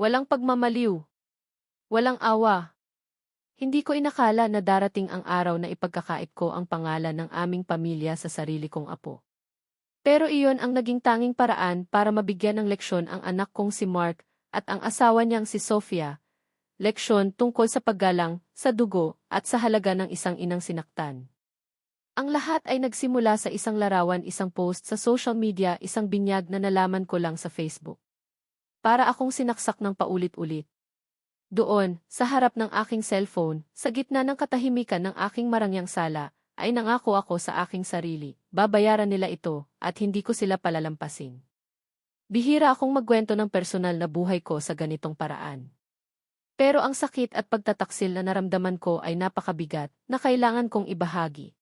Walang pagmamaliw. Walang awa. Hindi ko inakala na darating ang araw na ipagkakait ko ang pangalan ng aming pamilya sa sarili kong apo. Pero iyon ang naging tanging paraan para mabigyan ng leksyon ang anak kong si Mark at ang asawa niyang si Sofia. Leksyon tungkol sa paggalang, sa dugo, at sa halaga ng isang inang sinaktan. Ang lahat ay nagsimula sa isang larawan, isang post sa social media, isang binyag na nalaman ko lang sa Facebook. Para akong sinaksak ng paulit-ulit. Doon, sa harap ng aking cellphone, sa gitna ng katahimikan ng aking marangyang sala, ay nangako ako sa aking sarili, babayaran nila ito, at hindi ko sila palalampasin. Bihira akong magkwento ng personal na buhay ko sa ganitong paraan. Pero ang sakit at pagtataksil na naramdaman ko ay napakabigat na kailangan kong ibahagi.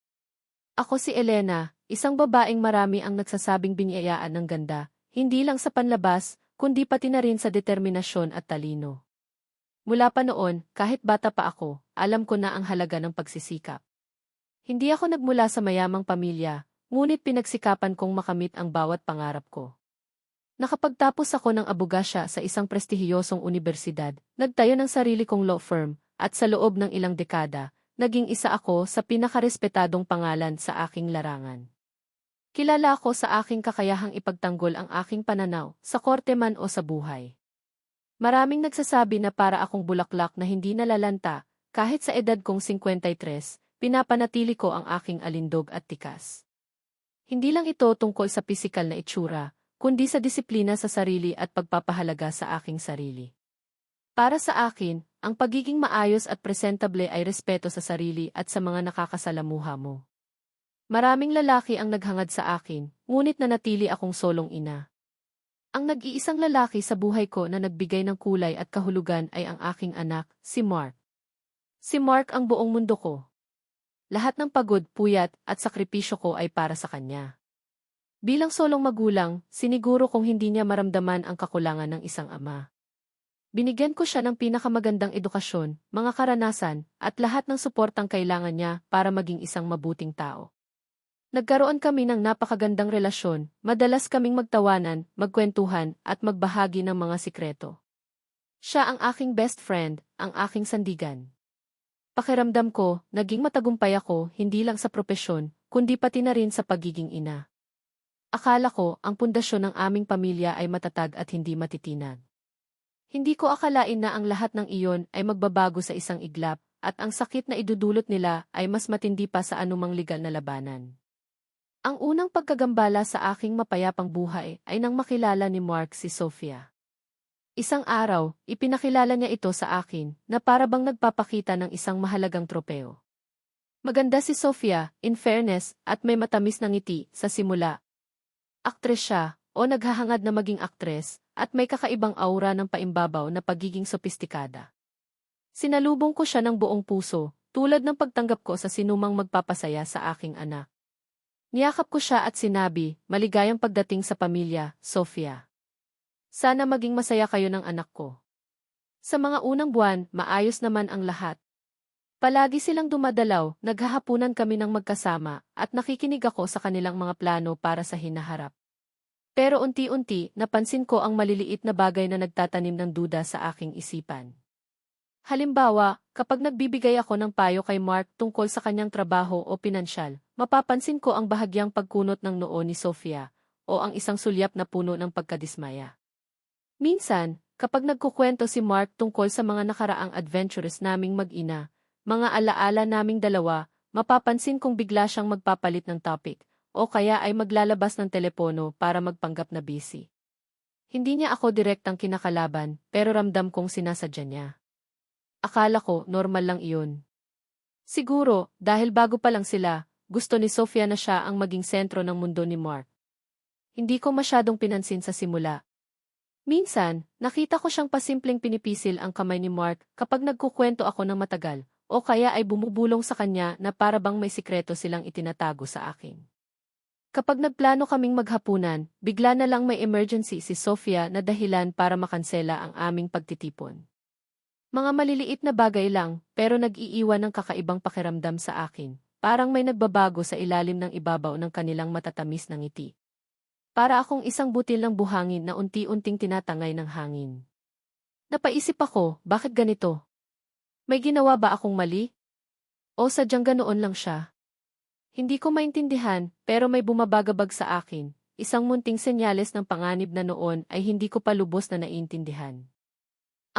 Ako si Elena, isang babaeng marami ang nagsasabing binyayaan ng ganda, hindi lang sa panlabas, kundi pati na rin sa determinasyon at talino. Mula pa noon, kahit bata pa ako, alam ko na ang halaga ng pagsisikap. Hindi ako nagmula sa mayamang pamilya, ngunit pinagsikapan kong makamit ang bawat pangarap ko. Nakapagtapos ako ng abogasya sa isang prestihiyosong universidad, nagtayo ng sarili kong law firm, at sa loob ng ilang dekada, naging isa ako sa pinakarespetadong pangalan sa aking larangan. Kilala ako sa aking kakayahang ipagtanggol ang aking pananaw, sa korte man o sa buhay. Maraming nagsasabi na para akong bulaklak na hindi nalalanta, kahit sa edad kong 53, pinapanatili ko ang aking alindog at tikas. Hindi lang ito tungkol sa pisikal na itsura, kundi sa disiplina sa sarili at pagpapahalaga sa aking sarili. Para sa akin, ang pagiging maayos at presentable ay respeto sa sarili at sa mga nakakasalamuha mo. Maraming lalaki ang naghangad sa akin, ngunit nanatili akong solong ina. Ang nag-iisang lalaki sa buhay ko na nagbigay ng kulay at kahulugan ay ang aking anak, si Mark. Si Mark ang buong mundo ko. Lahat ng pagod, puyat, at sakripisyo ko ay para sa kanya. Bilang solong magulang, siniguro kong hindi niya maramdaman ang kakulangan ng isang ama. Binigyan ko siya ng pinakamagandang edukasyon, mga karanasan, at lahat ng suportang kailangan niya para maging isang mabuting tao. Nagkaroon kami ng napakagandang relasyon, madalas kaming magtawanan, magkwentuhan, at magbahagi ng mga sikreto. Siya ang aking best friend, ang aking sandigan. Pakiramdam ko, naging matagumpay ako hindi lang sa propesyon, kundi pati na rin sa pagiging ina. Akala ko, ang pundasyon ng aming pamilya ay matatag at hindi matitinag. Hindi ko akalain na ang lahat ng iyon ay magbabago sa isang iglap, at ang sakit na idudulot nila ay mas matindi pa sa anumang legal na labanan. Ang unang pagkagambala sa aking mapayapang buhay ay nang makilala ni Mark si Sofia. Isang araw, ipinakilala niya ito sa akin na para bang nagpapakita ng isang mahalagang tropeo. Maganda si Sofia, in fairness, at may matamis na ngiti sa simula. Aktres siya, o naghahangad na maging aktres, at may kakaibang aura ng paimbabaw na pagiging sopistikada. Sinalubong ko siya ng buong puso, tulad ng pagtanggap ko sa sinumang magpapasaya sa aking anak. Niyakap ko siya at sinabi, maligayang pagdating sa pamilya, Sofia. Sana maging masaya kayo ng anak ko. Sa mga unang buwan, maayos naman ang lahat. Palagi silang dumadalaw, naghahapunan kami ng magkasama, at nakikinig ako sa kanilang mga plano para sa hinaharap. Pero unti-unti, napansin ko ang maliliit na bagay na nagtatanim ng duda sa aking isipan. Halimbawa, kapag nagbibigay ako ng payo kay Mark tungkol sa kanyang trabaho o pinansyal, mapapansin ko ang bahagyang pagkunot ng noo ni Sofia, o ang isang sulyap na puno ng pagkadismaya. Minsan, kapag nagkukwento si Mark tungkol sa mga nakaraang adventures naming mag-ina, mga alaala naming dalawa, mapapansin kong bigla siyang magpapalit ng topic, o kaya ay maglalabas ng telepono para magpanggap na busy. Hindi niya ako direktang kinakalaban, pero ramdam kong sinasadya niya. Akala ko, normal lang iyon. Siguro, dahil bago pa lang sila, gusto ni Sofia na siya ang maging sentro ng mundo ni Mark. Hindi ko masyadong pinansin sa simula. Minsan, nakita ko siyang pasimpleng pinipisil ang kamay ni Mark kapag nagkukwento ako ng matagal, o kaya ay bumubulong sa kanya na para bang may sikreto silang itinatago sa akin. Kapag nagplano kaming maghapunan, bigla na lang may emergency si Sofia na dahilan para makansela ang aming pagtitipon. Mga maliliit na bagay lang, pero nag-iiwan ng kakaibang pakiramdam sa akin, Parang may nagbabago sa ilalim ng ibabaw ng kanilang matatamis na ngiti. Para akong isang butil ng buhangin na unti-unting tinatangay ng hangin. Napaisip ako, bakit ganito? May ginawa ba akong mali? O sadyang ganoon lang siya? Hindi ko maintindihan, pero may bumabagabag sa akin. Isang munting senyales ng panganib na noon ay hindi ko pa lubos na naiintindihan.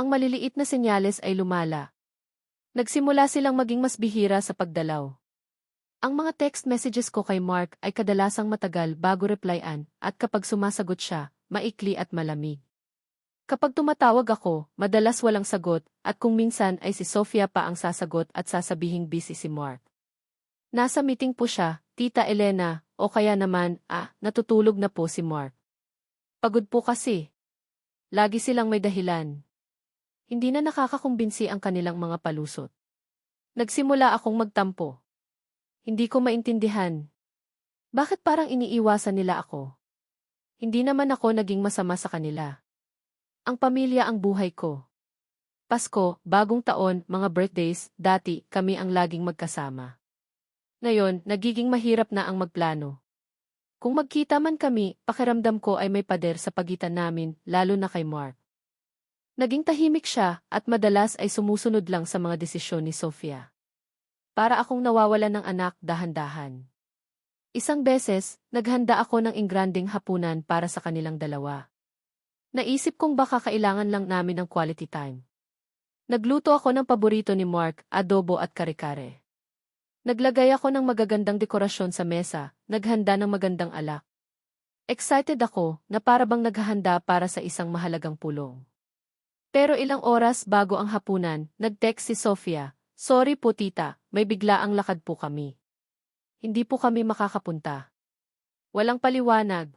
Ang maliliit na senyales ay lumala. Nagsimula silang maging mas bihira sa pagdalaw. Ang mga text messages ko kay Mark ay kadalasang matagal bago replyan at kapag sumasagot siya, maikli at malamig. Kapag tumatawag ako, madalas walang sagot at kung minsan ay si Sofia pa ang sasagot at sasabihing busy si Mark. Nasa meeting po siya, Tita Elena, o kaya naman, ah, natutulog na po si Mark. Pagod po kasi. Lagi silang may dahilan. Hindi na nakakakumbinsi ang kanilang mga palusot. Nagsimula akong magtampo. Hindi ko maintindihan. Bakit parang iniiwasan nila ako? Hindi naman ako naging masama sa kanila. Ang pamilya ang buhay ko. Pasko, bagong taon, mga birthdays, dati, kami ang laging magkasama. Ngayon, nagiging mahirap na ang magplano. Kung magkita man kami, pakiramdam ko ay may pader sa pagitan namin, lalo na kay Mark. Naging tahimik siya at madalas ay sumusunod lang sa mga desisyon ni Sofia. Para akong nawawalan ng anak dahan-dahan. Isang beses, naghanda ako ng ingranding hapunan para sa kanilang dalawa. Naisip kong baka kailangan lang namin ng quality time. Nagluto ako ng paborito ni Mark, adobo at kare-kare. Naglagay ako ng magagandang dekorasyon sa mesa, naghanda ng magandang alak. Excited ako na para bang naghahanda para sa isang mahalagang pulong. Pero ilang oras bago ang hapunan, nag-text si Sofia, Sorry po tita, may bigla ang lakad po kami. Hindi po kami makakapunta. Walang paliwanag.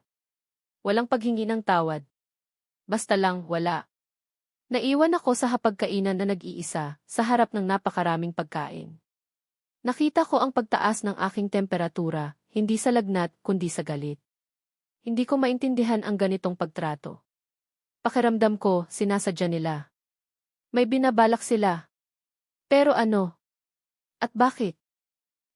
Walang paghingi ng tawad. Basta lang, wala. Naiwan ako sa hapagkainan na nag-iisa, sa harap ng napakaraming pagkain. Nakita ko ang pagtaas ng aking temperatura, hindi sa lagnat, kundi sa galit. Hindi ko maintindihan ang ganitong pagtrato. Pakiramdam ko, sinasadya nila. May binabalak sila, pero ano? At bakit?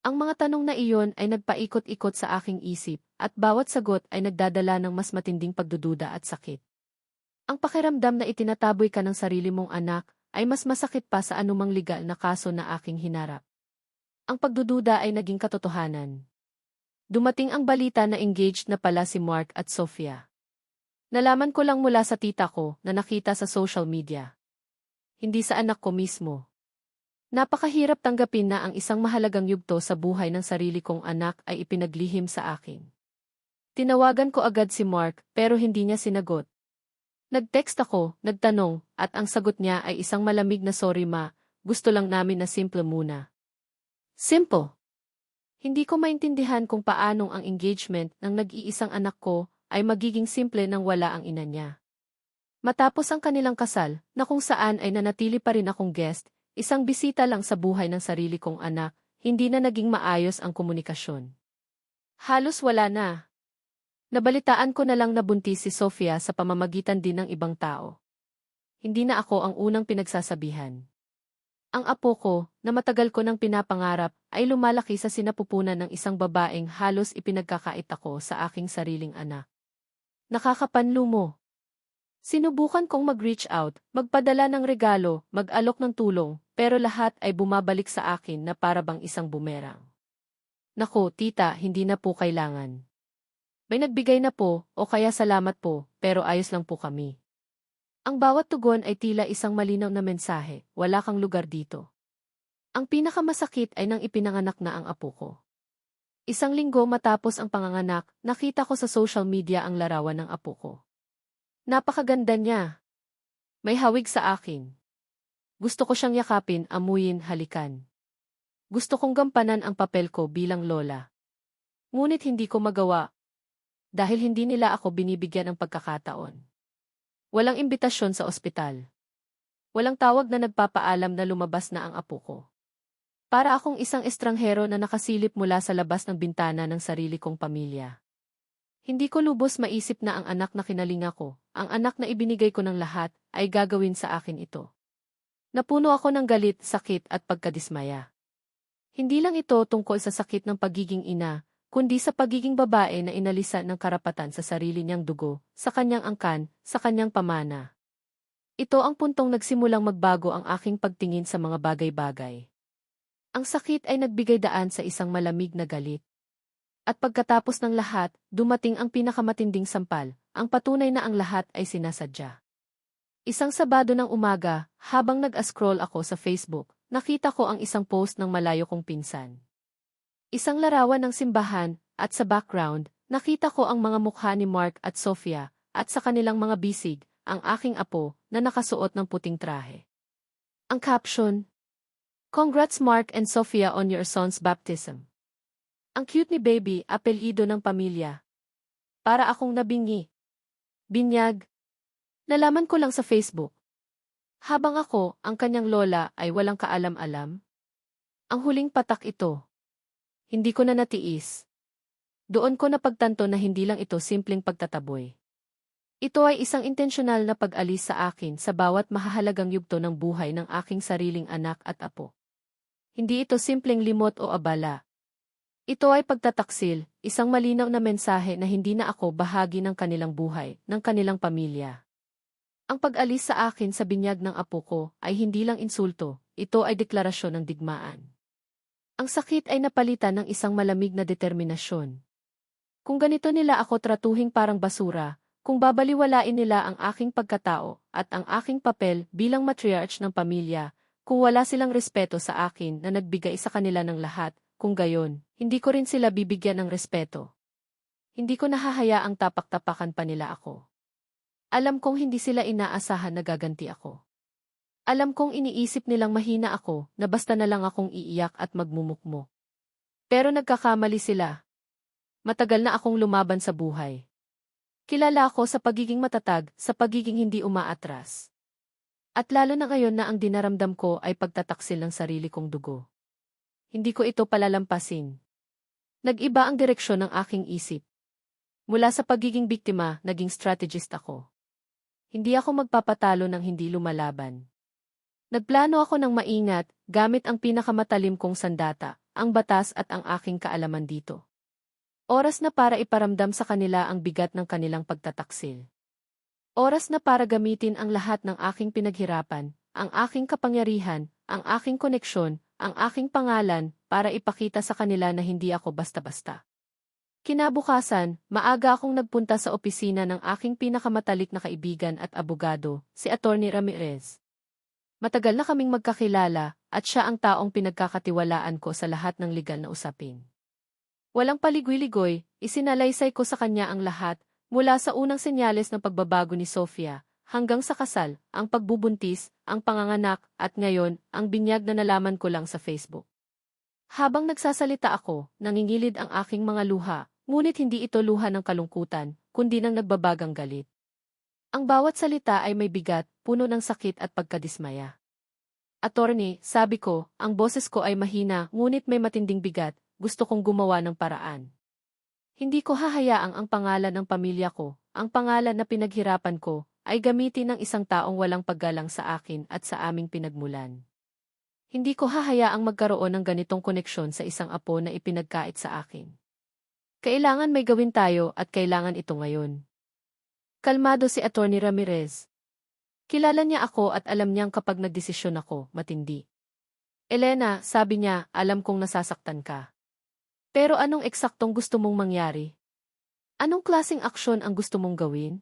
Ang mga tanong na iyon ay nagpaikot-ikot sa aking isip, at bawat sagot ay nagdadala ng mas matinding pagdududa at sakit. Ang pakiramdam na itinataboy ka ng sarili mong anak ay mas masakit pa sa anumang legal na kaso na aking hinarap. Ang pagdududa ay naging katotohanan. Dumating ang balita na engaged na pala si Mark at Sofia. Nalaman ko lang mula sa tita ko na nakita sa social media. Hindi sa anak ko mismo. Napakahirap tanggapin na ang isang mahalagang yugto sa buhay ng sarili kong anak ay ipinaglihim sa akin. Tinawagan ko agad si Mark pero hindi niya sinagot. Nag-text ako, nagtanong, at ang sagot niya ay isang malamig na sorry ma, gusto lang namin na simple muna. Simple. Hindi ko maintindihan kung paanong ang engagement ng nag-iisang anak ko ay magiging simple nang wala ang ina niya. Matapos ang kanilang kasal, na kung saan ay nanatili pa rin akong guest, Isang bisita lang sa buhay ng sarili kong anak, hindi na naging maayos ang komunikasyon. Halos wala na. Nabalitaan ko na lang nabuntis si Sofia sa pamamagitan din ng ibang tao. Hindi na ako ang unang pinagsasabihan. Ang apo ko, na matagal ko nang pinapangarap, ay lumalaki sa sinapupunan ng isang babaeng halos ipinagkakait ako sa aking sariling anak. Nakakapanlo mo. Sinubukan kong mag-reach out, magpadala ng regalo, mag-alok ng tulong, pero lahat ay bumabalik sa akin na para bang isang bumerang. Nako, tita, hindi na po kailangan. May nagbigay na po, o kaya salamat po, pero ayos lang po kami. Ang bawat tugon ay tila isang malinaw na mensahe, wala kang lugar dito. Ang pinakamasakit ay nang ipinanganak na ang apo ko. Isang linggo matapos ang panganganak, nakita ko sa social media ang larawan ng apo ko. Napakaganda niya. May hawig sa akin. Gusto ko siyang yakapin, amuyin, halikan. Gusto kong gampanan ang papel ko bilang lola. Ngunit hindi ko magawa. Dahil hindi nila ako binibigyan ng pagkakataon. Walang imbitasyon sa ospital. Walang tawag na nagpapaalam na lumabas na ang apo ko. Para akong isang estranghero na nakasilip mula sa labas ng bintana ng sarili kong pamilya. Hindi ko lubos maisip na ang anak na kinalinga ko, ang anak na ibinigay ko ng lahat, ay gagawin sa akin ito. Napuno ako ng galit, sakit at pagkadismaya. Hindi lang ito tungkol sa sakit ng pagiging ina, kundi sa pagiging babae na inalisan ng karapatan sa sarili niyang dugo, sa kanyang angkan, sa kanyang pamana. Ito ang puntong nagsimulang magbago ang aking pagtingin sa mga bagay-bagay. Ang sakit ay nagbigay daan sa isang malamig na galit. At pagkatapos ng lahat, dumating ang pinakamatinding sampal, ang patunay na ang lahat ay sinasadya. Isang Sabado ng umaga, habang nag-scroll ako sa Facebook, nakita ko ang isang post ng malayo kong pinsan. Isang larawan ng simbahan, at sa background, nakita ko ang mga mukha ni Mark at Sofia, at sa kanilang mga bisig, ang aking apo, na nakasuot ng puting trahe. Ang caption, Congrats Mark and Sofia on your son's baptism. Ang cute ni baby, apelido ng pamilya. Para akong nabingi. Binyag. Nalaman ko lang sa Facebook. Habang ako, ang kanyang lola ay walang kaalam-alam. Ang huling patak ito. Hindi ko na natiis. Doon ko napagtanto na hindi lang ito simpleng pagtataboy. Ito ay isang intensyonal na pag-alis sa akin sa bawat mahahalagang yugto ng buhay ng aking sariling anak at apo. Hindi ito simpleng limot o abala. Ito ay pagtataksil, isang malinaw na mensahe na hindi na ako bahagi ng kanilang buhay, ng kanilang pamilya. Ang pag-alis sa akin sa binyag ng apo ko ay hindi lang insulto, ito ay deklarasyon ng digmaan. Ang sakit ay napalitan ng isang malamig na determinasyon. Kung ganito nila ako tratuhing parang basura, kung babaliwalain nila ang aking pagkatao at ang aking papel bilang matriarch ng pamilya, kung wala silang respeto sa akin na nagbigay sa kanila ng lahat, kung gayon, hindi ko rin sila bibigyan ng respeto. Hindi ko nahahayaang tapak-tapakan pa nila ako. Alam kong hindi sila inaasahan na gaganti ako. Alam kong iniisip nilang mahina ako na basta na lang akong iiyak at magmumukmo. Pero nagkakamali sila. Matagal na akong lumaban sa buhay. Kilala ako sa pagiging matatag, sa pagiging hindi umaatras. At lalo na ngayon na ang dinaramdam ko ay pagtataksil ng sarili kong dugo. Hindi ko ito palalampasin. Nag-iba ang direksyon ng aking isip. Mula sa pagiging biktima, naging strategist ako. Hindi ako magpapatalo ng hindi lumalaban. Nagplano ako ng maingat, gamit ang pinakamatalim kong sandata, ang batas at ang aking kaalaman dito. Oras na para iparamdam sa kanila ang bigat ng kanilang pagtataksil. Oras na para gamitin ang lahat ng aking pinaghirapan, ang aking kapangyarihan, ang aking koneksyon, ang aking pangalan, para ipakita sa kanila na hindi ako basta-basta. Kinabukasan, maaga akong nagpunta sa opisina ng aking pinakamatalik na kaibigan at abogado, si Attorney Ramirez. Matagal na kaming magkakilala, at siya ang taong pinagkakatiwalaan ko sa lahat ng legal na usapin. Walang paligoy-ligoy, isinalaysay ko sa kanya ang lahat, mula sa unang senyales ng pagbabago ni Sofia, hanggang sa kasal, ang pagbubuntis, ang panganganak, at ngayon, ang binyag na nalaman ko lang sa Facebook. Habang nagsasalita ako, nangingilid ang aking mga luha, ngunit hindi ito luha ng kalungkutan, kundi ng nagbabagang galit. Ang bawat salita ay may bigat, puno ng sakit at pagkadismaya. Attorney, sabi ko, ang boses ko ay mahina, ngunit may matinding bigat, gusto kong gumawa ng paraan. Hindi ko hahayaang ang pangalan ng pamilya ko, ang pangalan na pinaghirapan ko, ay gamitin ng isang taong walang paggalang sa akin at sa aming pinagmulan. Hindi ko hahayaang magkaroon ng ganitong koneksyon sa isang apo na ipinagkait sa akin. Kailangan may gawin tayo at kailangan ito ngayon. Kalmado si Attorney Ramirez. Kilala niya ako at alam niyang kapag nagdesisyon ako, matindi. Elena, sabi niya, alam kong nasasaktan ka. Pero anong eksaktong gusto mong mangyari? Anong klasing aksyon ang gusto mong gawin?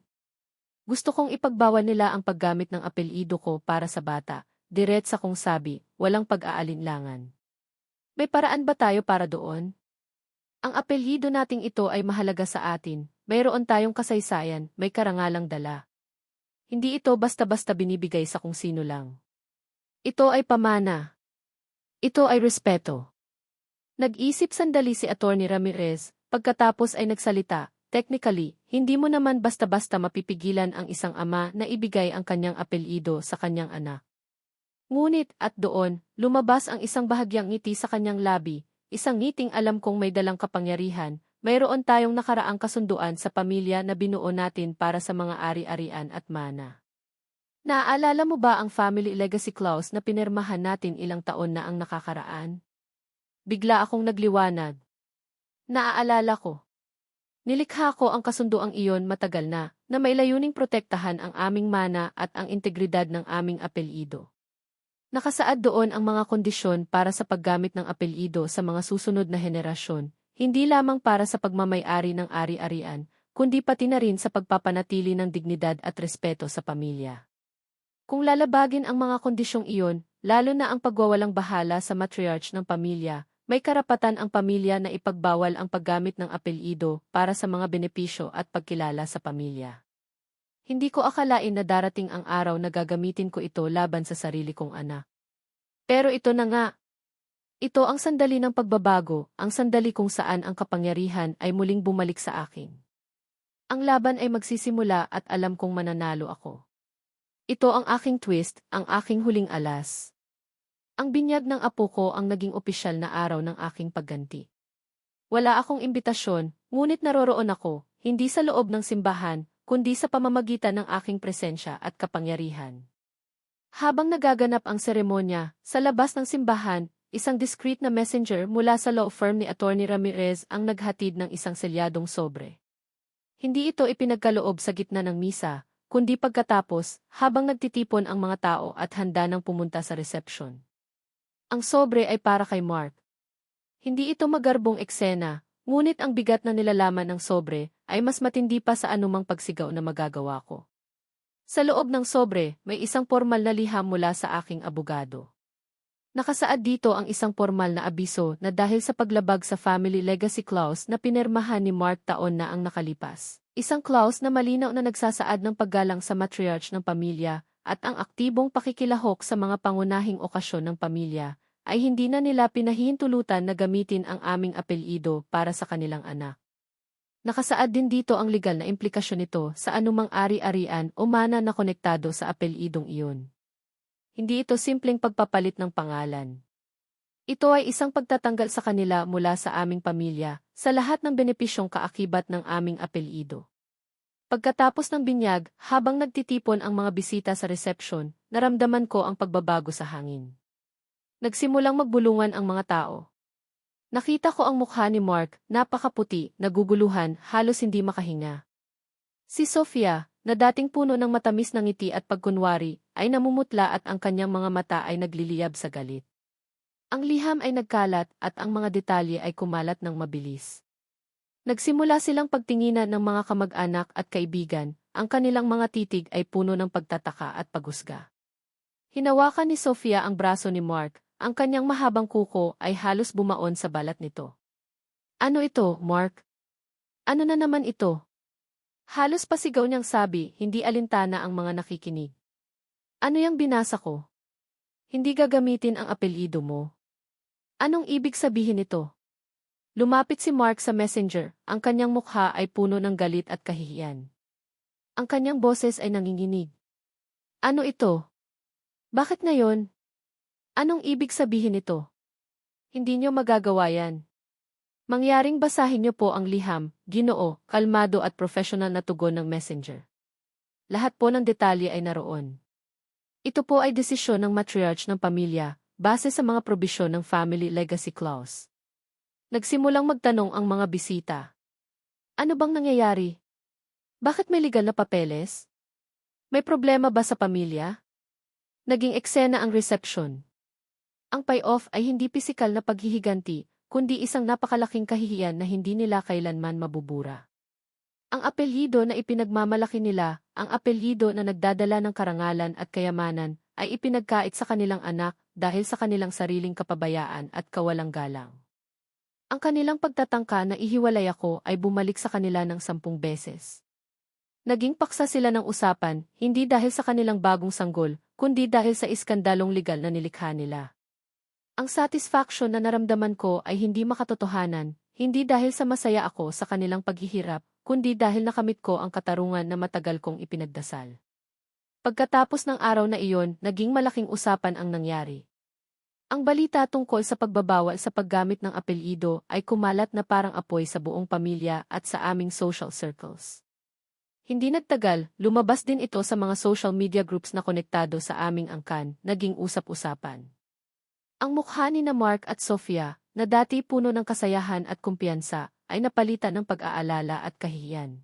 Gusto kong ipagbawal nila ang paggamit ng apelido ko para sa bata, diretsa kong sabi, walang pag-aalinlangan. May paraan ba tayo para doon? Ang apelyido nating ito ay mahalaga sa atin, mayroon tayong kasaysayan, may karangalang dala. Hindi ito basta-basta binibigay sa kung sino lang. Ito ay pamana. Ito ay respeto. Nag-isip sandali si Attorney Ramirez, pagkatapos ay nagsalita, technically, hindi mo naman basta-basta mapipigilan ang isang ama na ibigay ang kanyang apelyido sa kanyang anak. Ngunit, at doon, lumabas ang isang bahagyang ngiti sa kanyang labi, isang ngiting alam kong may dalang kapangyarihan, mayroon tayong nakaraang kasunduan sa pamilya na binuo natin para sa mga ari-arian at mana. Naaalala mo ba ang family legacy clause na pinirmahan natin ilang taon na ang nakakaraan? Bigla akong nagliwanag. Naaalala ko. Nilikha ko ang kasunduang iyon matagal na, na may layuning protektahan ang aming mana at ang integridad ng aming apelyido. Nakasaad doon ang mga kondisyon para sa paggamit ng apelyido sa mga susunod na henerasyon, hindi lamang para sa pagmamayari ng ari-arian, kundi pati na rin sa pagpapanatili ng dignidad at respeto sa pamilya. Kung lalabagin ang mga kondisyong iyon, lalo na ang pagwawalang bahala sa matriarch ng pamilya, may karapatan ang pamilya na ipagbawal ang paggamit ng apelyido para sa mga benepisyo at pagkilala sa pamilya. Hindi ko akalain na darating ang araw na gagamitin ko ito laban sa sarili kong anak. Pero ito na nga. Ito ang sandali ng pagbabago, ang sandali kung saan ang kapangyarihan ay muling bumalik sa akin. Ang laban ay magsisimula at alam kong mananalo ako. Ito ang aking twist, ang aking huling alas. Ang binyag ng apo ko ang naging opisyal na araw ng aking pagganti. Wala akong imbitasyon, ngunit naroroon ako, hindi sa loob ng simbahan, kundi sa pamamagitan ng aking presensya at kapangyarihan. Habang nagaganap ang seremonya, sa labas ng simbahan, isang discreet na messenger mula sa law firm ni Attorney Ramirez ang naghatid ng isang selyadong sobre. Hindi ito ipinagkaloob sa gitna ng misa, kundi pagkatapos, habang nagtitipon ang mga tao at handa ng pumunta sa reception. Ang sobre ay para kay Mark. Hindi ito magarbong eksena, ngunit ang bigat na nilalaman ng sobre ay mas matindi pa sa anumang pagsigaw na magagawa ko. Sa loob ng sobre, may isang formal na liham mula sa aking abogado. Nakasaad dito ang isang formal na abiso na dahil sa paglabag sa family legacy clause na pinirmahan ni Mark taon na ang nakalipas. Isang clause na malinaw na nagsasaad ng paggalang sa matriarch ng pamilya at ang aktibong pakikilahok sa mga pangunahing okasyon ng pamilya, ay hindi na nila pinahihintulutan na gamitin ang aming apelyido para sa kanilang anak. Nakasaad din dito ang legal na implikasyon nito sa anumang ari-arian o mana na konektado sa apelyidong iyon. Hindi ito simpleng pagpapalit ng pangalan. Ito ay isang pagtatanggal sa kanila mula sa aming pamilya, sa lahat ng benepisyong kaakibat ng aming apelyido. Pagkatapos ng binyag, habang nagtitipon ang mga bisita sa reception, naramdaman ko ang pagbabago sa hangin. Nagsimulang magbulungan ang mga tao. Nakita ko ang mukha ni Mark, napakaputi, naguguluhan, halos hindi makahinga. Si Sofia, na dating puno ng matamis ng ngiti at pagkunwari, ay namumutla at ang kanyang mga mata ay nagliliyab sa galit. Ang liham ay nagkalat at ang mga detalye ay kumalat ng mabilis. Nagsimula silang pagtinginan ng mga kamag-anak at kaibigan, ang kanilang mga titig ay puno ng pagtataka at paghusga. Hinawakan ni Sofia ang braso ni Mark, ang kanyang mahabang kuko ay halos bumaon sa balat nito. Ano ito, Mark? Ano na naman ito? Halos pasigaw niyang sabi, hindi alintana ang mga nakikinig. Ano yung binasa ko? Hindi gagamitin ang apelyido mo. Anong ibig sabihin nito? Lumapit si Mark sa messenger, ang kanyang mukha ay puno ng galit at kahihiyan. Ang kanyang boses ay nanginginig. Ano ito? Bakit ngayon? Anong ibig sabihin nito? Hindi niyo magagawa yan. Mangyaring basahin niyo po ang liham, ginoo, kalmado at professional na tugon ng messenger. Lahat po ng detalye ay naroon. Ito po ay desisyon ng matriarch ng pamilya, base sa mga probisyon ng Family Legacy Clause. Nagsimulang magtanong ang mga bisita. Ano bang nangyayari? Bakit may legal na papeles? May problema ba sa pamilya? Naging eksena ang reception. Ang payoff ay hindi pisikal na paghihiganti, kundi isang napakalaking kahihiyan na hindi nila kailanman mabubura. Ang apelyido na ipinagmamalaki nila, ang apelyido na nagdadala ng karangalan at kayamanan, ay ipinagkait sa kanilang anak dahil sa kanilang sariling kapabayaan at kawalang galang. Ang kanilang pagtatangka na ihiwalay ako ay bumalik sa kanila ng sampung beses. Naging paksa sila ng usapan, hindi dahil sa kanilang bagong sanggol, kundi dahil sa iskandalong legal na nilikha nila. Ang satisfaction na naramdaman ko ay hindi makatotohanan, hindi dahil sa masaya ako sa kanilang paghihirap, kundi dahil nakamit ko ang katarungan na matagal kong ipinagdasal. Pagkatapos ng araw na iyon, naging malaking usapan ang nangyari. Ang balita tungkol sa pagbabawal sa paggamit ng apelyido ay kumalat na parang apoy sa buong pamilya at sa aming social circles. Hindi nagtagal, lumabas din ito sa mga social media groups na konektado sa aming angkan, naging usap-usapan. Ang mukha ni na Mark at Sofia, na dati puno ng kasayahan at kumpiyansa, ay napalitan ng pag-aalala at kahihiyan.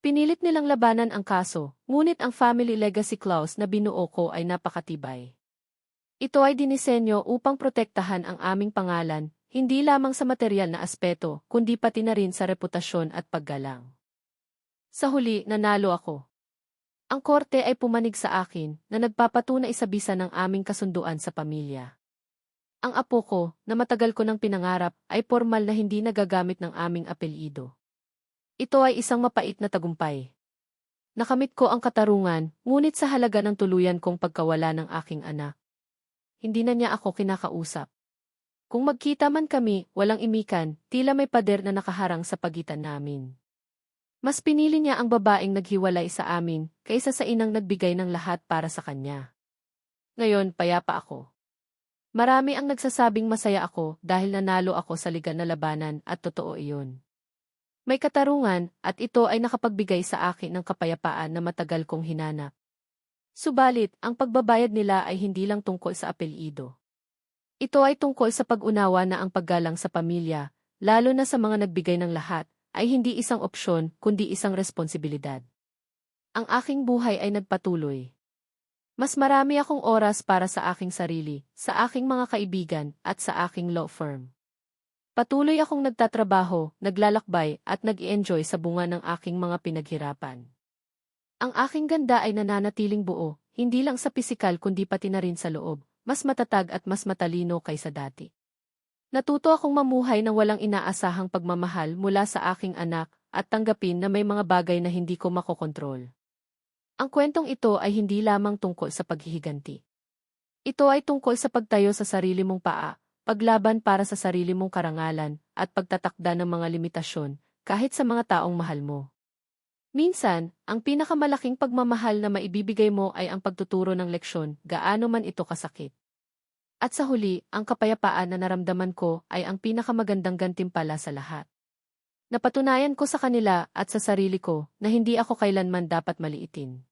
Pinilit nilang labanan ang kaso, ngunit ang family legacy clause na binuo ko ay napakatibay. Ito ay dinisenyo upang protektahan ang aming pangalan, hindi lamang sa material na aspeto, kundi pati na rin sa reputasyon at paggalang. Sa huli, nanalo ako. Ang korte ay pumanig sa akin na nagpapatunay sa bisa ng aming kasunduan sa pamilya. Ang apo ko, na matagal ko nang pinangarap, ay formal na hindi nagagamit ng aming apelyido. Ito ay isang mapait na tagumpay. Nakamit ko ang katarungan, ngunit sa halaga ng tuluyan kong pagkawala ng aking anak. Hindi na niya ako kinakausap. Kung magkita man kami, walang imikan, tila may pader na nakaharang sa pagitan namin. Mas pinili niya ang babaeng naghiwalay sa amin, kaysa sa inang nagbigay ng lahat para sa kanya. Ngayon, payapa ako. Marami ang nagsasabing masaya ako dahil nanalo ako sa liga na labanan at totoo iyon. May katarungan at ito ay nakapagbigay sa akin ng kapayapaan na matagal kong hinanap. Subalit, ang pagbabayad nila ay hindi lang tungkol sa apelyido. Ito ay tungkol sa pag-unawa na ang paggalang sa pamilya, lalo na sa mga nagbigay ng lahat, ay hindi isang opsyon kundi isang responsibilidad. Ang aking buhay ay nagpatuloy. Mas marami akong oras para sa aking sarili, sa aking mga kaibigan, at sa aking law firm. Patuloy akong nagtatrabaho, naglalakbay, at nag-enjoy sa bunga ng aking mga pinaghirapan. Ang aking ganda ay nananatiling buo, hindi lang sa pisikal kundi pati na rin sa loob, mas matatag at mas matalino kaysa dati. Natuto akong mamuhay ng walang inaasahang pagmamahal mula sa aking anak at tanggapin na may mga bagay na hindi ko makokontrol. Ang kwentong ito ay hindi lamang tungkol sa paghihiganti. Ito ay tungkol sa pagtayo sa sarili mong paa, paglaban para sa sarili mong karangalan, at pagtatakda ng mga limitasyon, kahit sa mga taong mahal mo. Minsan, ang pinakamalaking pagmamahal na maibibigay mo ay ang pagtuturo ng leksyon, gaano man ito kasakit. At sa huli, ang kapayapaan na naramdaman ko ay ang pinakamagandang gantimpala sa lahat. Napatunayan ko sa kanila at sa sarili ko na hindi ako kailanman dapat maliitin.